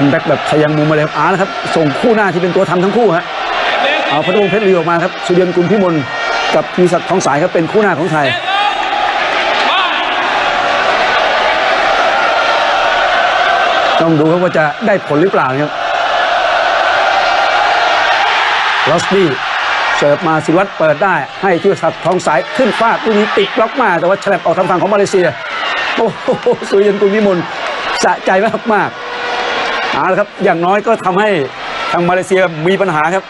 ซันแบ็กแบบทะยังมุมมาเลยครับอาร์นะครับส่งคู่หน้าที่เป็นตัวทำทั้งคู่ฮะเอาพัทวงเพชรลีออกมาครับสุเดียนกุลพิมลกับพีศักดิ์ทองสายครับเป็นคู่หน้าของไทยต้องดูครับว่าจะได้ผลหรือเปล่านะครับลอสบี้เสิร์ฟมาศิวัตรเปิดได้ให้ทิวศักดิ์ทองสายขึ้นฟาดลูกนี้ติดบล็อกมาแต่ว่าฉลับออกทางฝั่งของมาเลเซีย โอ้โหสุริยันกุลวิมลสะใจมากมาก เอาละครับอย่างน้อยก็ทำให้ทางมาเลเซียมีปัญหาครับ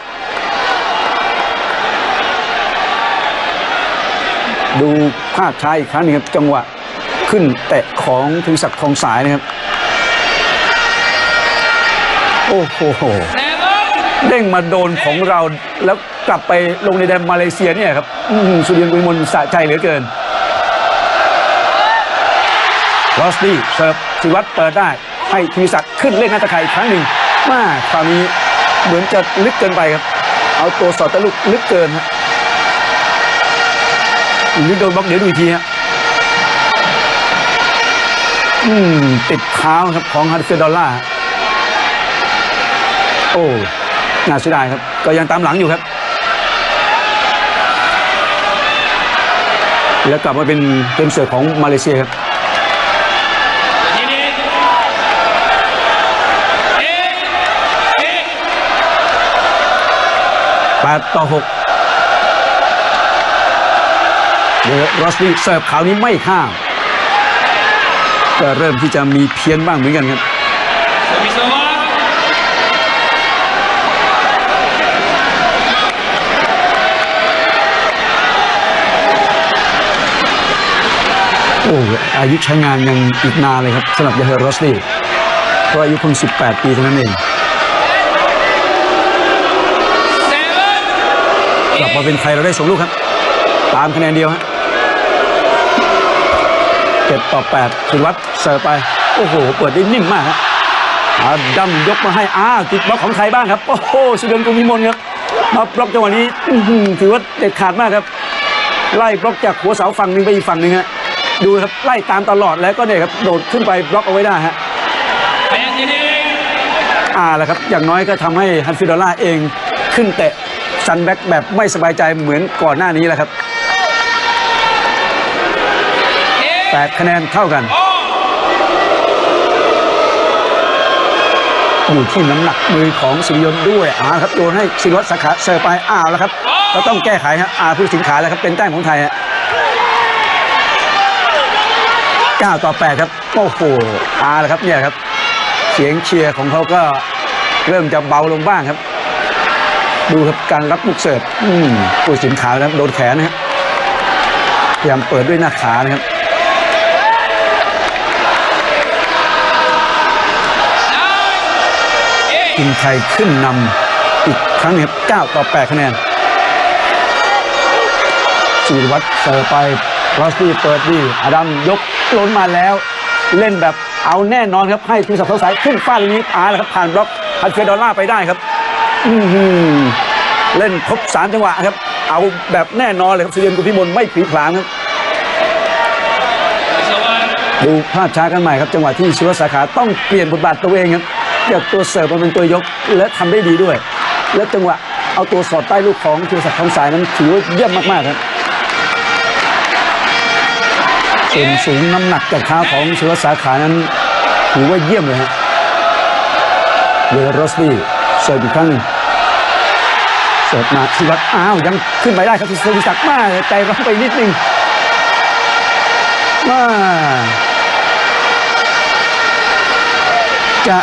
ดูภาพช้าอีกครั้งหนึงครับจังหวะขึ้นแตะของทิวศักดิ์ทองสายนะครับ โอ้โหเด้งมาโดนของเราแล้วกลับไปลงในแดนมาเลเซียเนี่ยครับอือสุริยันกุลวิมลสะใจเหลือเกินลอสตี้เสิร์ฟศิวัตรเปิดได้ ให้ธีศักดิ์ขึ้นเล่นหน้าตะไคร่ครั้งหนึ่งมาคราวนี้เหมือนจะลึกเกินไปครับ เอาตัวสอดตะลุกลึกเกินฮะลึกโดนบล็อกเดี๋ยวดูอีกทีฮะอืมติดเท้าครับของฮันเฟดอลล่าโอ้น่าเสียดายครับ ก็ยังตามหลังอยู่ครับ แล้วกลับมาเป็นเกมเสิร์ฟของมาเลเซียครับ 8 ต่อ6เดรอสลีเสิร์ฟขาวนี้ไม่ข้ามก็เริ่มที่จะมีเพี้ยนบ้างเหมือนกันครับโอ้อายุใช้งานยังอีกนานเลยครับสำหรับยาเฮอร์รอสลีเพราะอายุเพิ่ง18 ปีเท่านั้นเอง กลับมาเป็นไทยเราได้สองลูกครับ ตามคะแนนเดียวฮะเจ็ดต่อแปดสุวัตเสิร์ฟไป โอ้โห เปิดได้นิ่มมากฮะอาดัมยกมาให้อ้าวติดบล็อกของไทยบ้างครับ โอ้โหสุเดนกุลมิมลครับมาบล็อกจังหวะนี้อื้อหือถือว่าเด็ดขาดมากครับ ไล่บล็อกจากหัวเสาฝั่งหนึ่งไปอีกฝั่งหนึ่งฮะดูครับไล่ตามตลอดแล้วก็เนี่ยครับโดดขึ้นไปบล็อกเอาไว้ได้ฮะอ่าแหละครับอย่างน้อยก็ทำให้ฮันฟิดอลล่าเองขึ้นเตะ ซันแบ็กแบบไม่สบายใจเหมือนก่อนหน้านี้แหละครับแปดคะแนนเท่ากัน อยู่ที่น้ำหนักมือของสิริยนต์ด้วยอ่าครับโยนให้ศิรวัตรสาขาเซอร์ไปอ้าวแล้วครับก็ต้องแก้ไขฮะอาผู้สินขายแล้วครับเป็นแต้มของไทยฮะ9ต่อ 8 ครับโอ้โหอาแล้วครับเนี่ยครับ เสียงเชียร์ของเขาก็เริ่มจะเบาลงบ้างครับ ดูครับการรับลูกเสิร์ฟผู้สินขาวนะครับโดนแขนนะครับพยายามเปิดด้วยหน้าขานะครับอินไทยขึ้นนำอีกครั้งนึงครับ9ต่อ 8 คะแนนสุวัตรเสิร์ฟไปรอสตี้เปิดดีอดัมยกล้นมาแล้ว เล่นแบบเอาแน่นอนครับ ให้ทีมสับเท้ายขึ้นฟาดลูกนี้อาร์แล้วครับผ่านบล็อกฮันเฟดอลล่าไปได้ครับ เล่นครบสามจังหวะครับ เอาแบบแน่นอนเลยครับสุริยันกุพิมลไม่ผีผลามครับดูภาพช้ากันใหม่ครับ จังหวะที่ชิวสาขาต้องเปลี่ยนบทบาทตัวเองครับจากตัวเสิร์ฟมาเป็นตัวยกและทำได้ดีด้วย และจังหวะเอาตัวสอดใต้ลูกของธีรศักทองสายนั้นถือว่าเยี่ยมมากๆครับส่วนสูงน้ำหนักจากเท้าของชิวสาขานั้นถือว่าเยี่ยมเลยฮะเวอร์โรสตี้เสิร์ฟอีกครั้งหนึ่ง เสิร์ฟมาชิวัตรอ้าวยังขึ้นไปได้ครับธีรศักดิ์มากใจร้อนไปนิดนึงว่าจะ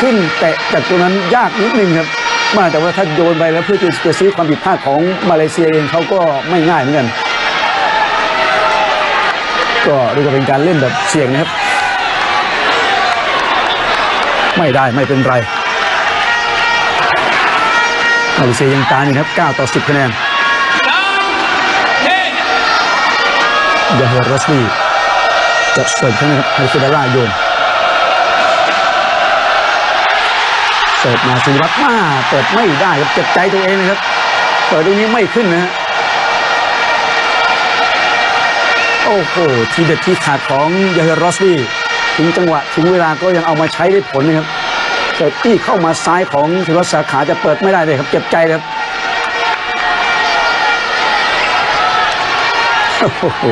ขึ้นเตะจากตรงนั้นยากนิดนึงครับมาแต่ว่าถ้าโยนไปแล้วเพื่อจะจะซื้อความผิดพลาดของมาเลเซียเองเขาก็ไม่ง่ายเหมือนกัน ก็เรียกว่าเป็นการเล่นแบบเสี่ยงนะครับ ไม่ได้ไม่เป็นไร มาเลเซียยังตามอยู่ครับ9ต่อ 10คะแนนยาเฮรัสลีจะเสิร์ฟครั้นะครับไฮเฟดาล่าโยนเสิร์ฟมาสิวัตรมาเปิดไม่ได้ครับเจ็บใจตัวเองนะครับเปิดตรงนี้ไม่ขึ้นนะฮะโอ้โหทีเด็ดที่ขาดของยาเฮรอสลีถึงจังหวะถึงเวลาก็ยังเอามาใช้ได้ผลนะครับ เกิดที่เข้ามาซ้ายของธีรวัตรสาขาจะเปิดไม่ได้เลยครับ เจ็บใจเลยครับโอ้โห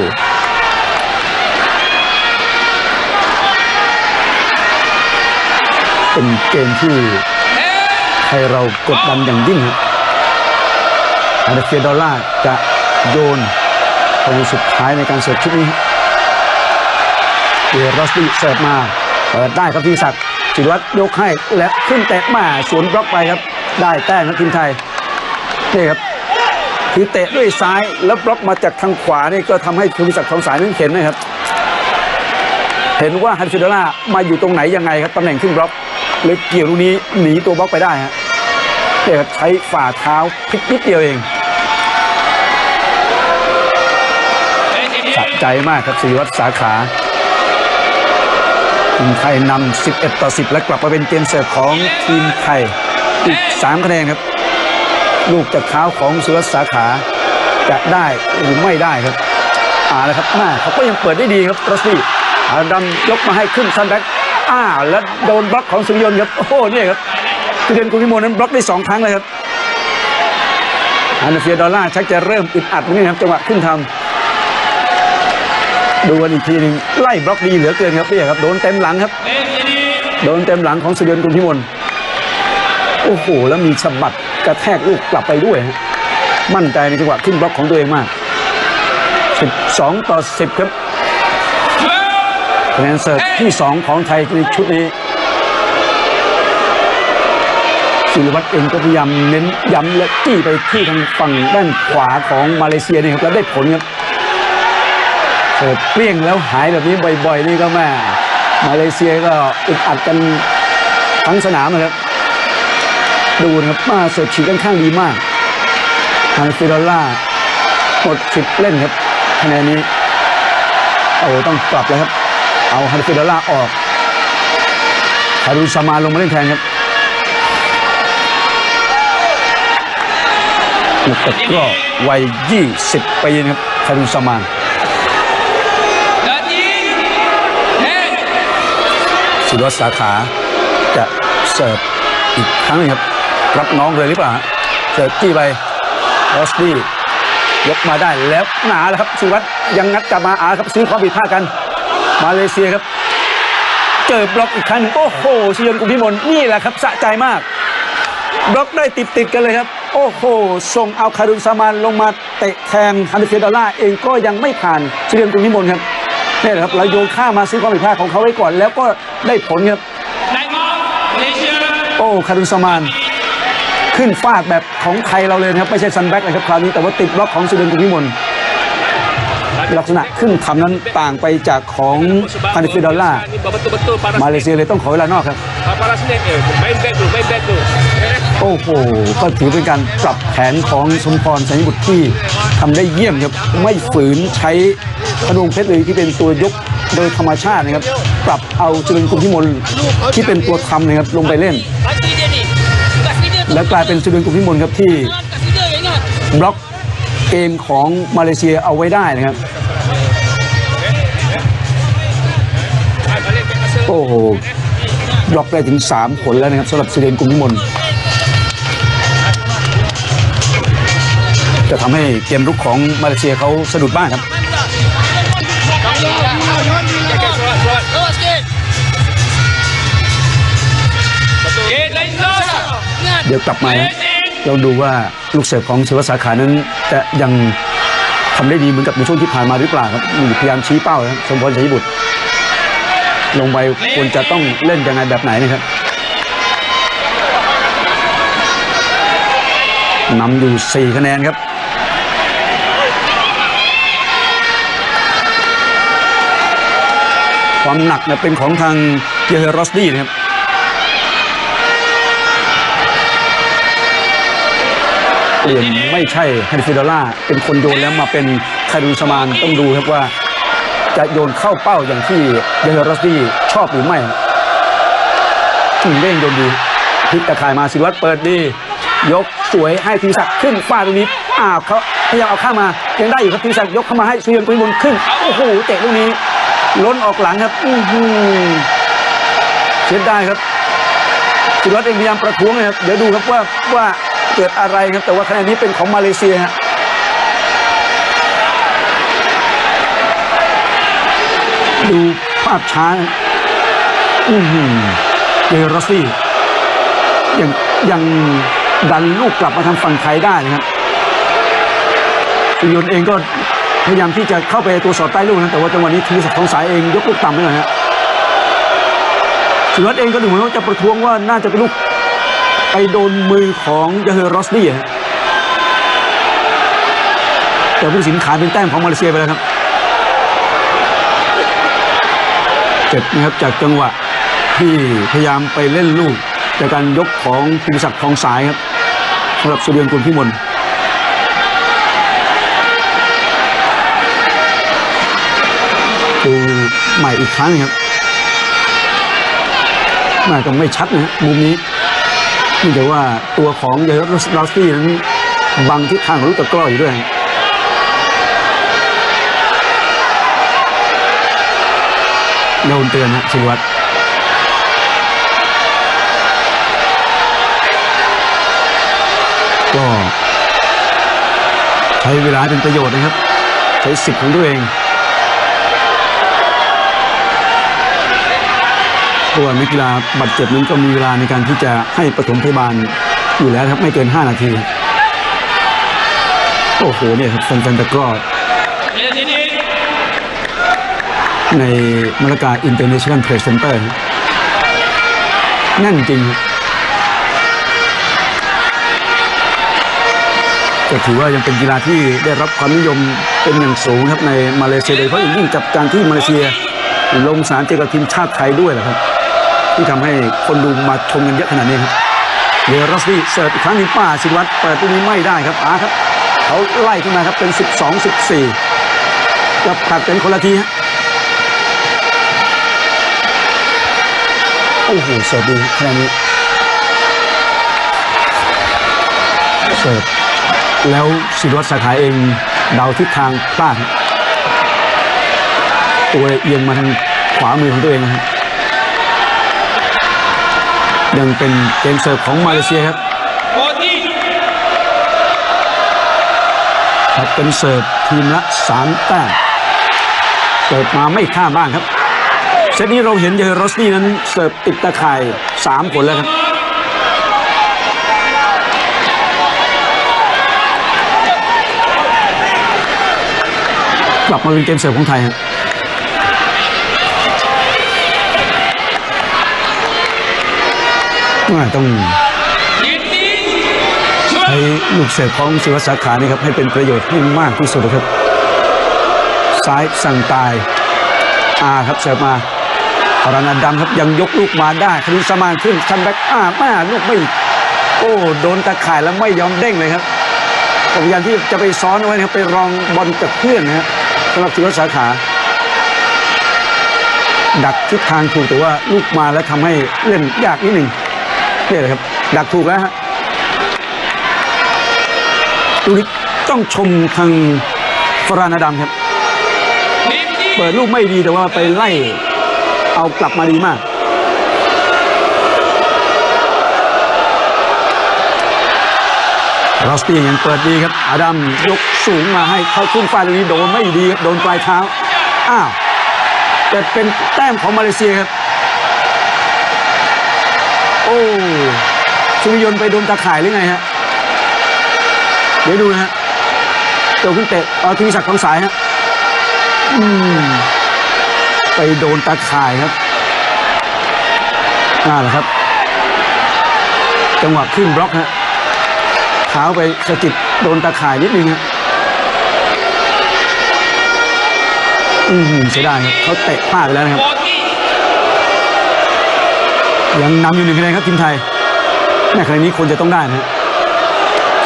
เป็นเกมที่ให้เรากดดันอย่างยิ่งครับอาเดเฟียดอลล่าจะโยนคนสุดท้ายในการเสิร์ฟชุดนี้เอรอสตี้เสิร์ฟมา เปิดได้ครับทีศักดิ์ จิรวัตรยกให้และขึ้นเตะมาสวนบล็อกไปครับ ได้แต้มครับทีมไทยนี่ครับคือเตะด้วยซ้ายแล้วบล็อกมาจากทางขวานี่ก็ทำให้คุณศักดิ์ทองสายนั้นเห็นนะครับ เห็นว่าฮันฟิเดล่ามาอยู่ตรงไหนยังไงครับตำแหน่งขึ้นบล็อกเลยเกี่ยวลูกนี้หนีตัวบล็อกไปได้ฮะเนี่ยครับใช้ฝ่าเท้าพลิกนิดเดียวเองสะใจมากครับศิริวัตรสาขา ทีมไทยนำ 11 ต่อ 10 และกลับมาเป็นเกมเสิร์ฟของทีมไทย อีก 3 คะแนนครับ ลูกจากเท้าของสุรสาขาจะได้หรือไม่ได้ครับอ่าแล้วครับแม่เขาก็ยังเปิดได้ดีครับรสซี่อาดำยกมาให้ขึ้นซันแบ็กอ้าแล้วโดนบล็อกของสุริยนต์ครับ โอ้โหนี่ครับคือเดนกุลพิมลนั้นบล็อกได้สองครั้งเลยครับอันเฟียดอลล่าชักจะเริ่มอึดอัดนี่ครับจังหวะขึ้นทำ ดูกันอีกทีหนึ่งไล่บล็อกดีเหลือเกินครับเนี่ยครับโดนเต็มหลังครับ โดนเต็มหลังของสุริยนต์กุลพิมลโอ้โหแล้วมีสะบัดกระแทกลูกกลับไปด้วยฮะมั่นใจในจังหวะขึ้นบล็อกของตัวเองมาก 12 ต่อ 10 ครับคะแนนเสิร์ฟที่ 2 ของไทยในชุดนี้ศิริวัตรเองก็พยายามเน้นย้ำและจี้ไปที่ทางฝั่งด้านขวาของมาเลเซียนี่ครับแล้วได้ผลครับ เปิดเปรี้ยงแล้วหายแบบนี้บ่อยๆ นี่ก็แม่มาเลเซียก็อึดอัดกันทั้งสนามนะครับ ดูนะครับมาเสิร์ฟฉีกค่อนข้างดีมาก ทางฟิดอลล่าหมดสิทธิ์เล่นครับคะแนนนี้โอ้ต้องปรับเลยครับ เอาฮันฟิดอลล่าออกฮารุสมาลงมาเล่นแทนครับนักตะกร้อวัย 20 ปีนะครับฮารุสมาน ศิรสาขาจะเสิร์ฟอีกครั้งหนึงครับ รับน้องเลยหรือเปล่าเสิร์ฟจี้ไปรอสตี้ยกมาได้แล้วหนาแล้วครับศิรวัตยังงัดกลับมาอาครับซื้อความผิดพลาดกัน มาเลเซียครับ เจอบล็อกอีกครั้งโอ้โหชยนกุลพิมลนี่แหละครับสะใจมาก บล็อกได้ติดติดกันเลยครับ โอ้โหส่งเอาคารุนซามานลงมาเตะแทนฮันเฟียดอล่าเองก็ยังไม่ผ่านชยนกุลพิมลครับ นี่แหละครับเราโยนข้ามมาซื้อความผิดพลาดของเขาไว้ก่อน แล้วก็ได้ผลครับโอ้คารุนซามานขึ้นฟาดแบบของไทยเราเลยนะครับ ไม่ใช่ซันแบ็กเลยครับคราวนี้แต่ว่าติดบล็อกของสุเดนกุลพิมลลักษณะขึ้นทำนั้นต่างไปจากของฮันเฟียดอลล่า betul-betul panas มาเลเซียเลยต้องขอเวลานอกครับ panas ni eh main back dulu main back dulu Eh, โอ้โหก็ถือเป็นการปรับแผนของสมพรสัญญบุตรที่ทำได้เยี่ยมครับไม่ฝืนใช้ พนงเพชรเลยที่เป็นตัวยกโดยธรรมชาตินะครับ ปรับเอาจุลินกุลพิมลที่เป็นตัวทำนะครับลงไปเล่น และกลายเป็นจุลินกุลพิมลครับที่บล็อกเกมของมาเลเซียเอาไว้ได้นะครับโอ้โหบล็อกได้ถึง 3 ผลแล้วนะครับสำหรับจุลินกุลพิมลจะทำให้เกมรุกของมาเลเซียเขาสะดุดบ้างครับ เดี๋ยวกลับมานะเราดูว่าลูกเสิร์ฟของศิวสาขานั้นจะยังทำได้ดีเหมือนกับในช่วงที่ผ่านมาหรือเปล่าครับนี่พยายามชี้เป้านะครับสมพรชัยบุตร ลงไปควรจะต้องเล่นยังไงแบบไหนนะครับนำอยู่ 4 คะแนนครับความหนักเนี่ยเป็นของทางเยเฮรอสตี้นะครับ เปลี่ยนไม่ใช่ฮันฟิดอล่าเป็นคนโยนแล้วมาเป็นคารูสมานต้องดูครับว่า จะโยนเข้าเป้าอย่างที่เดลรอสตี้ชอบหรือไม่อืมเร่งโยนดีพลิกตะข่ายมาศิริวัตรเปิดดี ยกสวยให้ธีรศักดิ์ขึ้นฟาดตรงนี้อ้าวเขาพยายามเอาข้ามายังได้อยู่ครับธีรศักดิ์ยกเข้ามาให้สุริยันกุลบนขึ้นโอ้โหเตะลูกนี้ ล้นออกหลังครับอือหือเสียดายครับศิวัตรเองพยายามประท้วงนะครับเดี๋ยวดูครับว่าว่า เกิดอะไรครับ แต่ว่าคะแนนนี้เป็นของมาเลเซียฮะดูภาพช้า อือหือเจอรอสซี่ยังยังดันลูกกลับมาทางฝั่งไทยได้นะครับสุยนเองก็พยายามที่จะเข้าไปตัวสอดใต้ลูกนะแต่ว่าจังหวะนี้ธีรศักดิ์ทองสายเองยกลูกต่ำไปหน่อยฮะสุรัตน์เองก็ดูเหมือนว่าจะประท้วงว่าน่าจะเป็นลูก ไปโดนมือของยาเฮอร์รอสดี้ฮะแต่ผู้สินขายเป็นแต้มของมาเลเซียไปแล้วครับเจ็บนะครับจากจังหวะที่พยายามไปเล่นลูก จากการยกของพิมศักดิ์ทองสายครับสำหรับสุเรียนกุลพิมลดูใหม่อีกครั้งครับน่าจะไม่ชัดนะมุมนี้ เนื่ว่าตัวของเยอร์ลอสตี้นั้นบังทิศทางของลูกตะกร้ออยู่ด้วยโดนเตือนฮะชินวัตรก็ใช้เวลาเป็นประโยชน์นะครับ ใช้สิทธิ์ของตัวเอง เพราะว่านักกีฬาบาดเจ็บนั้นก็มีเวลาในการที่จะให้ปฐมพยาบาลอยู่แล้วครับไม่เกิน 5 นาที โอ้โหเนี่ยครับแฟนๆตะกร้อ Lihat sini. ในมาลากาอินเตอร์เนชั่นแนลเพรสเซนเตอร์แน่นจริงครับก็ถือว่ายังเป็นกีฬาที่ได้รับความนิยมเป็นอย่างสูงครับในมาเลเซียโดยเฉพาะอย่างยิ่งกับการที่มาเลเซียลงสนามเจอกับทีมชาติไทยด้วยแหละครับ ที่ทำให้คนดูมาชมกันเยอะขนาดนี้ครับเดรอสตี้เสิร์ฟอีกครั้งหนึงป้าสิวัตรเปิดตรงนี้ไม่ได้ครับอาครับเขาไล่ขึ้นมาครับเป็น 12 14จะผลัดเป็นคนละทีฮะโอ้โหเสิร์ฟดีแค่นี้เสิร์ฟแล้วสิวัตรสาขาเองเดาทิศทางพลาดตัวเอียงมาทางขวามือของตัวเองนะครับ ยังเป็นเกมเสิร์ฟของมาเลเซียครับครับเป็นเสิร์ฟทีมละสามแต้มเสิร์ฟมาไม่ข้ามบ้างครับเซตนี้เราเห็นเยอร์โรสนี่นั้นเสิร์ฟติดตะข่ายสามผลแล้วครับกลับมาเป็นเกมเสิร์ฟของไทยครับ ต้องใช้ลูกเสิร์ฟของศิวสาขานี่ครับให้เป็นประโยชน์ให้มากที่สุดนะครับ ซ้ายสั่งตายอาครับเสิร์ฟมาปรานันดำครับยังยกลูกมาได้คณิสมานขึ้นคันแบ็กอ้าแม่ลูกไม่โอ้โดนตะข่ายแล้วไม่ยอมเด้งเลยครับพยายามที่จะไปซ้อนเอาไว้นะครับไปรองบอลกับเพื่อนนะครับสำหรับศิวสาขา ดักทิศทางถูกแต่ว่าลูกมาแล้วทำให้เล่นยากนิดหนึ่ง นี่แหละครับ ดักถูกแล้วฮะดูนี่ต้องชมทางฟรานาดัมครับ เปิดลูกไม่ดีแต่ว่าไปไล่เอากลับมาดีมากรอสตี้ยังเปิดดีครับ อาดัมยกสูงมาให้เข้าขึ้นฟ้าตรงนี้โดนไม่ดีครับ โดนปลายเท้า อ้าวแต่เป็นแต้มของมาเลเซียครับ โอ้ชุมยนไปโดนตาข่ายหรือไงฮะ เดี๋ยวดูนะฮะตัวขึ้นเตะเอาทีศักดิ์ของสายฮะอืมไปโดนตาข่ายครับน่าแหละครับ จังหวะขึ้นบล็อกฮะเท้าไปสะกิดโดนตาข่ายนิดนึงฮะอืมเสียดายครับเขาเตะพลาดไปแล้วนะครับ ยังนำอยู่หนึ่งคะแนนครับทีมไทยแม่คะแนนนี้ควรจะต้องได้นะ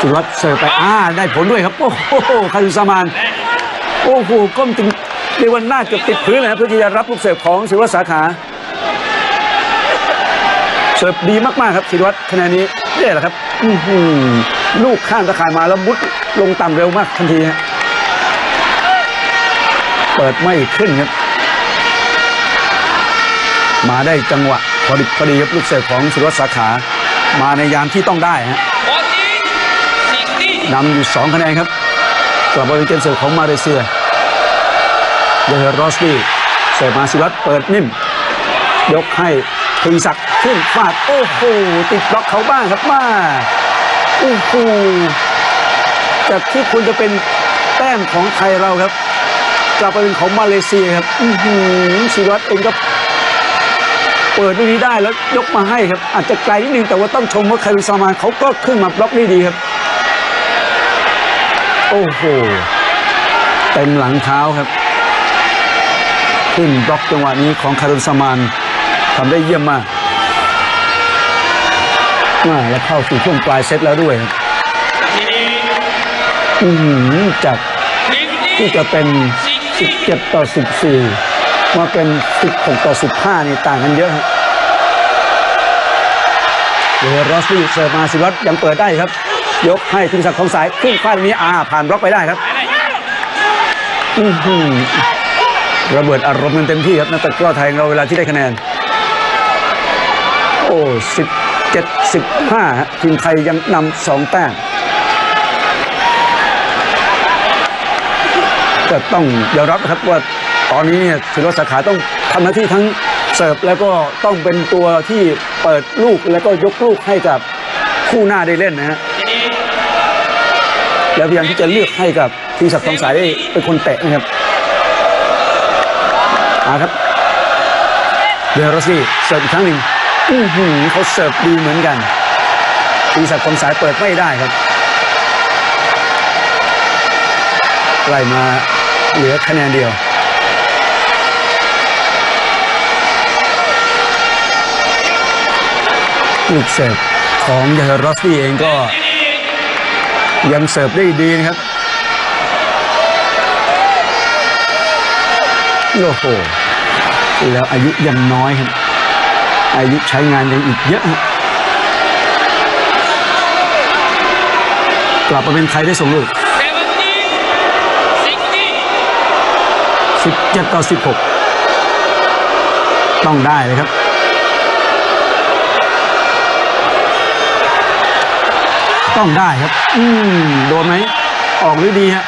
สุวัสด์เสิร์ฟไปอ่าได้ผลด้วยครับ โอ้โหคารุสามาน โอ้โหก้มถึงเรียกว่าหน้าเกือบติดพื้นเลยนะเพื่อที่จะรับลูกเสิร์ฟของศิวัสด์สาขา เสิร์ฟดีมากๆครับศิวัตรคะแนนนี้นี่แหละครับอือหือลูกข้ามตะข่ายมาแล้วมุดลงต่ำเร็วมากทันทีฮะเปิดไม่ขึ้นครับ มาได้จังหวะ อดีพอดีครับลูกเสิร์ฟของสุรวัตรสาขามาในยามที่ต้องได้ฮะ14 16นำอยู่ 2 คะแนนครับกลับมาเป็นเกมเสิร์ฟของมาเลเซียเยอร์รอสบี้เสิร์ฟมาสิวัตรเปิดนิ่ม ยกให้ทวีศักดิ์ขึ้นฟาดโอ้โหติดบล็อกเขาบ้างครับมาโอ้โหจากที่ควรจะเป็นแต้มของไทยเราครับกลับไปเป็นของมาเลเซียครับอือหือสิวัตรเองก็ เปิดลูกนี้ได้แล้วยกมาให้ครับ อาจจะไกลนิดนึงแต่ว่าต้องชมว่าคาริซามานเขาก็ขึ้นมาบล็อกได้ดีครับ โอ้โหเต็มหลังเท้าครับ ขึ้นบล็อกจังหวะนี้ของคารุนซามานทำได้เยี่ยมมากอ่าแล้วเข้าสู่ช่วงปลายเซตแล้วด้วยครับอื้อหือจากที่จะเป็น 17 ต่อ 14 มาเป็น 16 ต่อ 15 นี่ต่างกันเยอะครับเดรอสลี่เสิร์ฟมาสิวัตรยังเปิดได้ครับ ยกให้ทีมศักดิ์ของสายขึ้นฟาดตรงนี้อ่าผ่านบล็อกไปได้ครับระเบิดอารมณ์กันเต็มที่ครับนักตะกร้อไทยเราเวลาที่ได้คะแนน โอ้สิบเจ็ดสิบห้าทีมไทยยังนำสองแต้มก็ต้องยอมรับนะครับว่า ตอนนี้เนี่ยศิลสาขาต้องทำหน้าที่ทั้งเสิร์ฟแล้วก็ต้องเป็นตัวที่เปิดลูกแล้วก็ยกลูกให้กับคู่หน้าได้เล่นนะฮะแล้วพยายามที่จะเลือกให้กับทีศักดิ์ทองสายได้เป็นคนเตะนะครับมาครับเดรอสซี่เสิร์ฟอีกครั้งหนึ่งอือหือเขาเสิร์ฟดีเหมือนกันทีศักดิ์ทองสายเปิดไม่ได้ครับไล่มาเหลือคะแนนเดียว ลูกเสิร์ฟของเดรอสซี่เองก็ยังเสิร์ฟได้ดีนะครับ โอ้โห แล้วอายุยังน้อยครับ อายุใช้งานยังอีกเยอะครับกลับมาเป็นไทยได้ส่งลูก17 16 17 ต่อ 16 ต้องได้เลยครับ ต้องได้ครับ อืมโดนไหม ออกหรือดีฮะ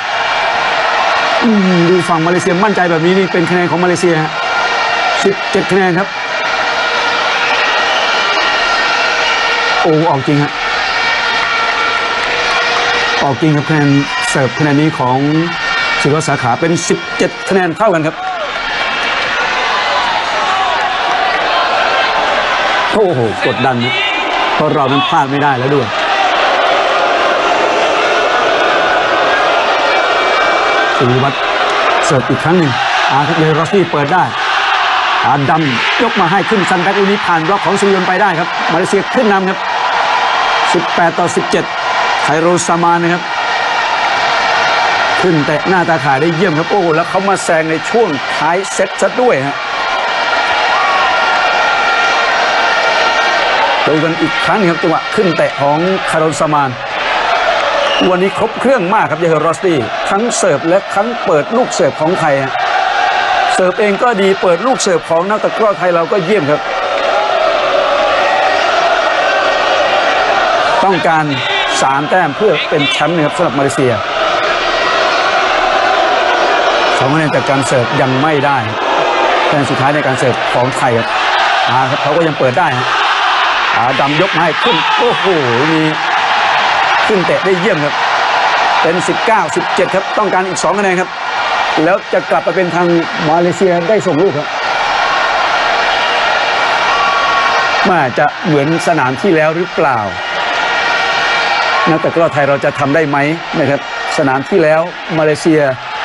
อืมดูฝั่งมาเลเซียมั่นใจแบบนี้นี่เป็นคะแนนของมาเลเซียฮะ17คะแนนครับ โอ้ออกจริงฮะออกจริงครับคะแนนเสิร์ฟคะแนนนี้ของศิลปสาขาเป็น 17 คะแนนเท่ากันครับ โอ้โห กดดันนะเพราะเรานั้นพลาดไม่ได้แล้วด้วย สุริวัตรเสิร์ฟอีกครั้งหนึ่งอาครับเลรอสซี่เปิดได้อาดัมยกมาให้ขึ้นซันแบ็กลูกนี้ผ่านบล็อกของสุริยนไปได้ครับมาเลเซียขึ้นนำครับ 18 ต่อ 17 ไคโรซามานนะครับ ขึ้นแต่หน้าตาข่ายได้เยี่ยมครับ โอ้แล้วเขามาแซงในช่วงท้ายเซตซะด้วยฮะดูกันอีกครั้งหนึ่งครับจังหวะขึ้นแตะของคาร์โรซามาน วันนี้ครบเครื่องมากครับเยอร์รอสตี้ทั้งเสิร์ฟและทั้งเปิดลูกเสิร์ฟของไทยเสิร์ฟเองก็ดีเปิดลูกเสิร์ฟของนักตะกร้อไทยเราก็เยี่ยมครับ ต้องการสามแต้มเพื่อเป็นแชมป์นะครับสำหรับมาเลเซียสองคะแนนจากการเสิร์ฟยังไม่ได้คะแนนสุดท้ายในการเสิร์ฟของไทยครับอ่าครับเขาก็ยังเปิดได้ฮะอาดำยกให้ขึ้นโอ้โหมี ขึ้นเตะได้เยี่ยมครับ เป็น 19 17 ครับ ต้องการอีก2คะแนนครับ แล้วจะกลับไปเป็นทางมาเลเซียได้ส่งลูกครับมาจะเหมือนสนามที่แล้วหรือเปล่า นักตะกร้อไทยเราจะทำได้ไหมนะครับ สนามที่แล้วมาเลเซีย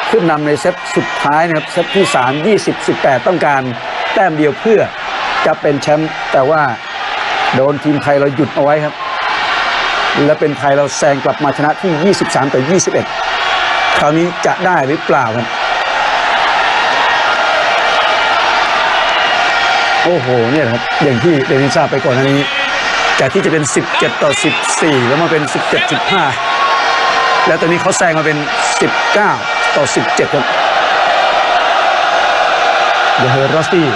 ขึ้นนำในเซตสุดท้ายนะครับเซตที่ 3 20 18 ต้องการแต้มเดียวเพื่อจะเป็นแชมป์แต่ว่าโดนทีมไทยเราหยุดเอาไว้ครับ และเป็นไทยเราแซงกลับมาชนะที่ 23 ต่อ 21 คราวนี้จะได้หรือเปล่าครับ โอ้โห เนี่ยครับ อย่างที่เดนิสทราบไปก่อนหน้านี้ จากที่จะเป็น 17 ต่อ 14 แล้วมาเป็น 17.5 แล้วตอนนี้เขาแซงมาเป็น 19 ต่อ 17 ครับเดอะเฮอร์รอสตี้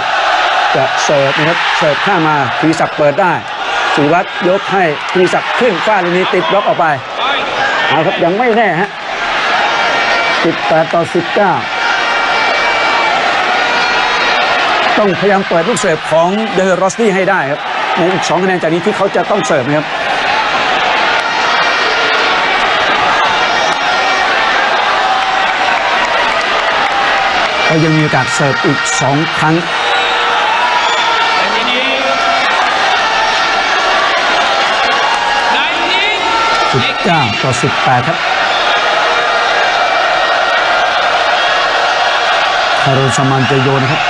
จะเสิร์ฟนะครับ เสิร์ฟข้ามมาธีรศักดิ์เปิดได้ ศิริวัตรยกให้ธีศักดิ์ขึ้นฟาดลูกนี้ติดบล็อกออกไปเอาครับยังไม่แน่ฮะ18 ต่อ 19 ต้องพยายามเปิดลูกเสิร์ฟของเดอร์รอสตี้ให้ได้ครับในอีกสองคะแนนจากนี้ที่เขาจะต้องเสิร์ฟนะครับเขายังมีโอกาสเสิร์ฟอีกสองครั้ง 19 ต่อ 18 ครับคาร์โรสมานจะโยนนครับ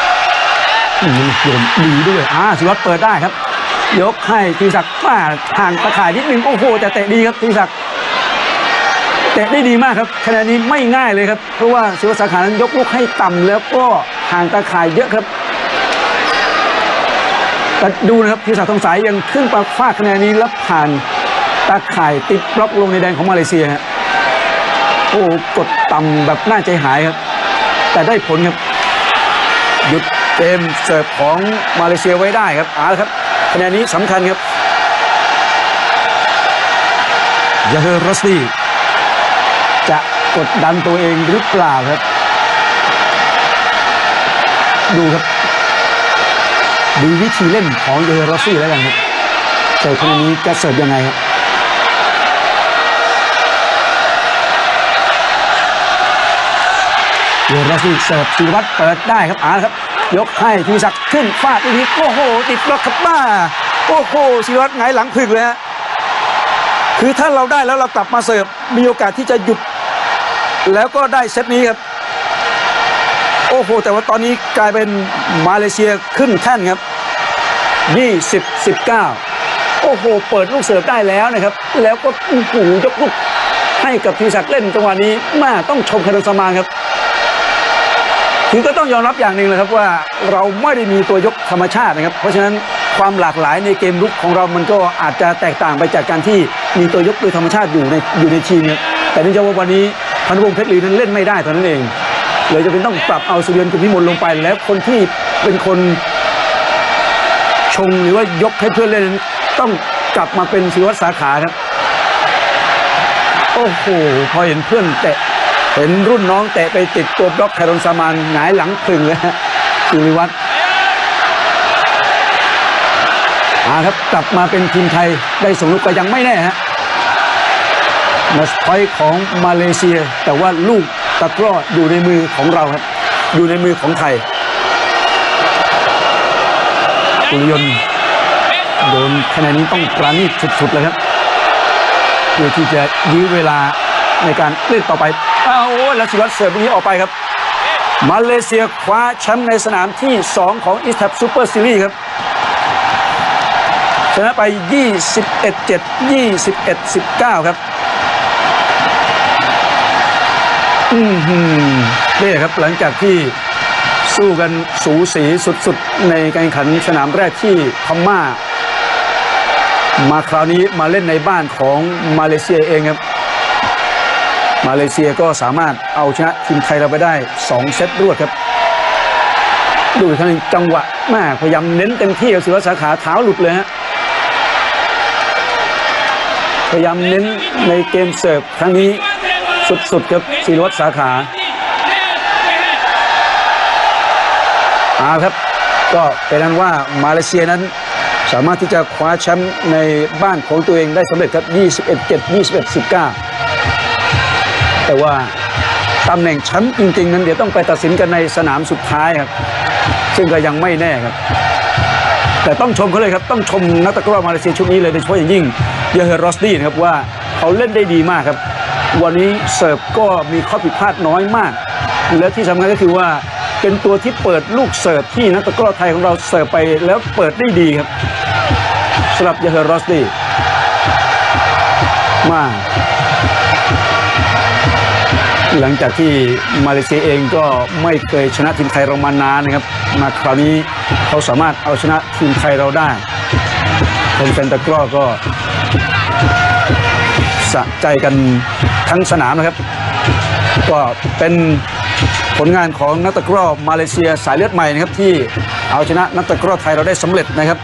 อืมโยนดีด้วยอ่าสิวัตรเปิดได้ครับ ยกให้ธีศักดิ์ป้าห่างตะข่ายนิดนึงโอ้โหแต่เตะดีครับธีศักดิ์เตะได้ดีมากครับคะแนนนี้ไม่ง่ายเลยครับ เพราะว่าศิวสาขานั้นยกลูกให้ต่ำแล้วก็ห่างตะข่ายเยอะครับแต่ดูนะครับธีศักดิ์ทองสายยังขึ้นไปฟาดคะแนนนี้แล้วผ่านาข่ายติดบล็อกลงในแดนของมาเลเซียฮะโอ้โหกดต่ำแบบน่าใจหายครับ แต่ได้ผลครับ หยุดเกมเสิร์ฟของมาเลเซียไว้ได้ครับเอาละครับคะแนนนี้สำคัญครับยาเฮอร์รอสตี้จะกดดันตัวเองหรือเปล่าครับ ดูครับ ดูวิธีเล่นของเยอร์รอสซี่แล้วกันครับเสิร์ฟคนนี้จะเสิร์ฟยังไงครับ เยอร์รอสซี่เสิร์ฟธีรวัตรเปิดได้ครับอาครับ ยกให้ธีศักดิ์ขึ้นฟาดลูกนี้โอ้โห ติดบล็อกครับบ้า โอ้โหธีรวัตรหงหลังผึกเลยฮะคือถ้าเราได้แล้วเรากลับมาเสิร์ฟมีโอกาสที่จะหยุด แล้วก็ได้เซตนี้ครับ โอ้โห แต่ว่าตอนนี้กลายเป็นมาเลเซียขึ้นแท่นครับ20 19 โอ้โห เปิดลูกเสิร์ฟได้แล้วนะครับ แล้วก็โอ้โหยกลูกให้กับทีศักดิ์เล่นจังหวะนี้มาต้องชมคาร์สมานครับ คือก็ต้องยอมรับอย่างหนึ่งเลยครับว่าเราไม่ได้มีตัวยกธรรมชาตินะครับ เพราะฉะนั้นความหลากหลายในเกมลุกของเรามันก็อาจจะแตกต่างไปจากการที่มีตัวยกโดยธรรมชาติอยู่ในอยู่ในทีมครับแต่เนื่องจากว่าวันนี้พันธุ์วงศ์เพชรลีนั้นเล่นไม่ได้เท่านั้นเองเลยจะเป็นต้องปรับเอาสุเริยันกุลพิมลลงไป แล้วคนที่เป็นคนชงหรือว่ายกให้เพื่อนเล่นนั้นต้องกลับมาเป็นศิวัตรสาขาครับโอ้โหพอเห็นเพื่อนเตะ เห็นรุ่นน้องเตะไปติดตัวบล็อกไครอนซามานหงายหลังพึงเลยฮะศิริวัตรอาครับกลับมาเป็นทีมไทยได้ส่งลูกก็ยังไม่แน่ฮะมาสพอยของมาเลเซีย แต่ว่าลูกตะกร้ออยู่ในมือของเราครับ อยู่ในมือของไทยสุรยนโดนคะแนนนี้ต้องปราณีตสุดๆเลยครับเพื่อที่จะยื้อเวลาในการเล่นต่อไป อ้าวโอ้แล้วสิวัตรเสิร์ฟลูกนี้ออกไปครับ มาเลเซียคว้าแชมป์ในสนามที่ 2 ของอีส t ท p ซูเปอร์ซีรีส์ครับชนะไป 21 7 21 19 ครับ อือหือนี่ครับหลังจากที่สู้กันสูสีสุดๆ ในการแข่งขันสนามแรกที่พม่า มาคราวนี้มาเล่นในบ้านของมาเลเซียเองครับ มาเลเซียก็สามารถเอาชนะทีมไทยเราไปได้ 2 เซตรวดครับ ดูอีกครั้งหนึ่งจังหวะแม่พยายามเน้นเต็มที่กับศิวสาขาเท้าหลุดเลยฮะพยายามเน้นในเกมเสิร์ฟครั้งนี้สุดๆครับศิรวัตสาขาเอาครับก็เป็นนั้นว่ามาเลเซียนั้น สามารถที่จะคว้าแชมป์ในบ้านของตัวเองได้สำเร็จครับ 21 7 21 19 แต่ว่าตำแหน่งแชมป์จริงๆ นั้นเดี๋ยวต้องไปตัดสินกันในสนามสุดท้ายครับ ซึ่งก็ยังไม่แน่ครับ แต่ต้องชมเขาเลยครับต้องชมนักตะกร้อมาเลเซียชุดนี้เลยโดยเฉพาะอย่างยิ่งเยอเฮรอสตี้นะครับว่าเขาเล่นได้ดีมากครับ วันนี้เสิร์ฟก็มีข้อผิดพลาดน้อยมาก และที่สำคัญก็คือว่าเป็นตัวที่เปิดลูกเสิร์ฟที่นักตะกร้อไทยของเราเสิร์ฟไปแล้วเปิดได้ดีครับสำหรับเยอเฮรอสตี้มา หลังจากที่มาเลเซียเองก็ไม่เคยชนะทีมไทยเรามานานนะครับ มาคราวนี้เขาสามารถเอาชนะทีมไทยเราได้คนเซนตะกร้อก็สะใจกันทั้งสนามนะครับ ก็เป็นผลงานของนักตะกร้อมาเลเซียสายเลือดใหม่นะครับที่เอาชนะนักตะกร้อไทยเราได้สำเร็จนะครับ